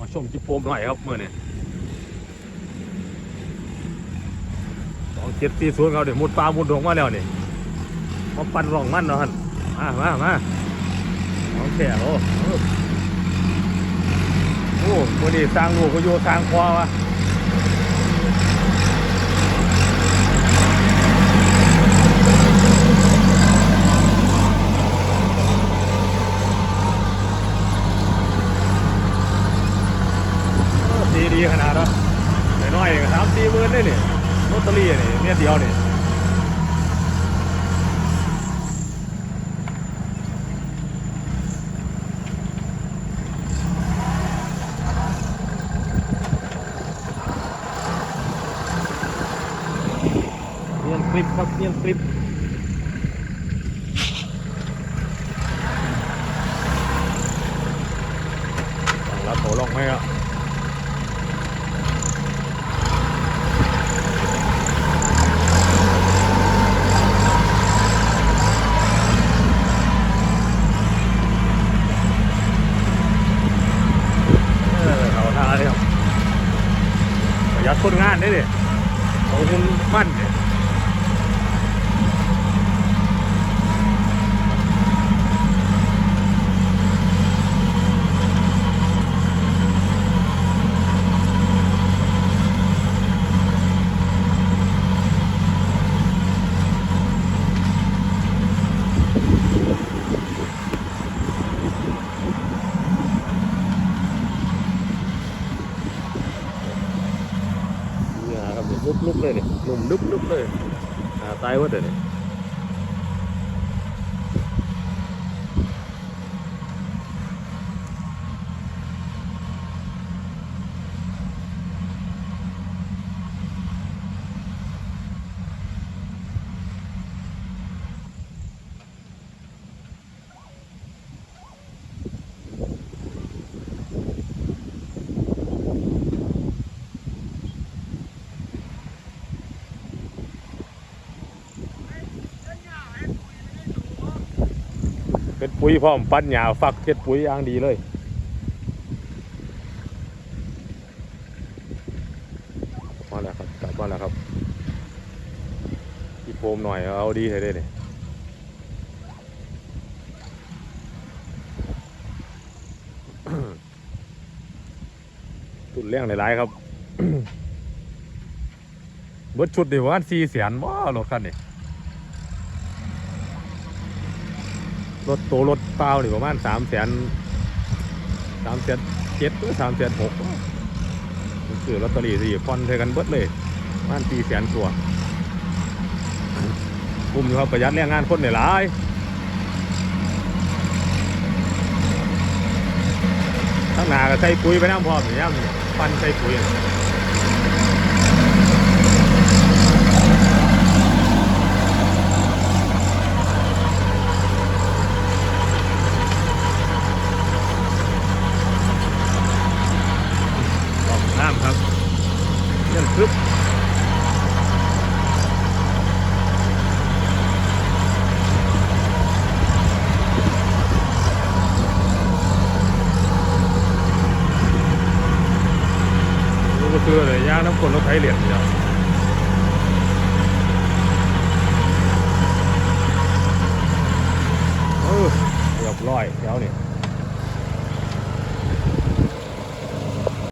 มาชมจิปโปมหน่อยครับเมื่อนี่สองเจ็ดสี่ศูนย์เขาเดี๋ยวมุดปลามุดดงมาแล้วนี่มาปั่นรองมันเนาะฮันมามามาของแฉโอ้โอ้โอ้วันนี้สร้างลูกก็โยสร้างควาวะ ดีขนาดเนาะน้อยๆเองสามสี่หมื่นได้นี่ลอตเตอรี่นี่เม็ดเดียวนี่เนียนคลิปครับเนียนคลิปแล้วโถลงไหมอะเออเขาท่าเลยครับ จัดคนงานได้เลยเอาคุณมั่นเนี่ย นี่ ลุกลุกๆเลยเนี่ยหนุ่มลุกลุกๆเลยอ่าตายหมดเลยเนี่ย เป็นปุ๋ยพร้อมปั้นหยาฟักเก็ดปุ๋ยอ่างดีเลยมาแล้วครับกลับมาแล้วครับอีโฟมหน่อยเอาดีให้ได้เนี่ยตุนเลี้ยงหลายๆครับเบิดชุดดิว่าสี่แสนว้ารถคันนี้ รถโตรถเปล่านี่ประมาณสามแสนสามแสนเจ็ดหรือสามแสนหกซื้อลอตเตอรี่สี่พอนเทกันเบิดเลยประมาณสี่แสนตัวกลุ่มอยู่ครับประหยัดแรงงานคนเนี่ยหลายทั้งหนาก็ใส่ปุ๋ยไปน้ำพร้อมอย่างเงี้ยปั้นใส่ปุ๋ย ออกน้ำครับเรื่องคึบนี่ก็คือเลยย่างน้ำคนรถไถเหรียญเดียวเออเรียบร้อยเดี๋ยวนี่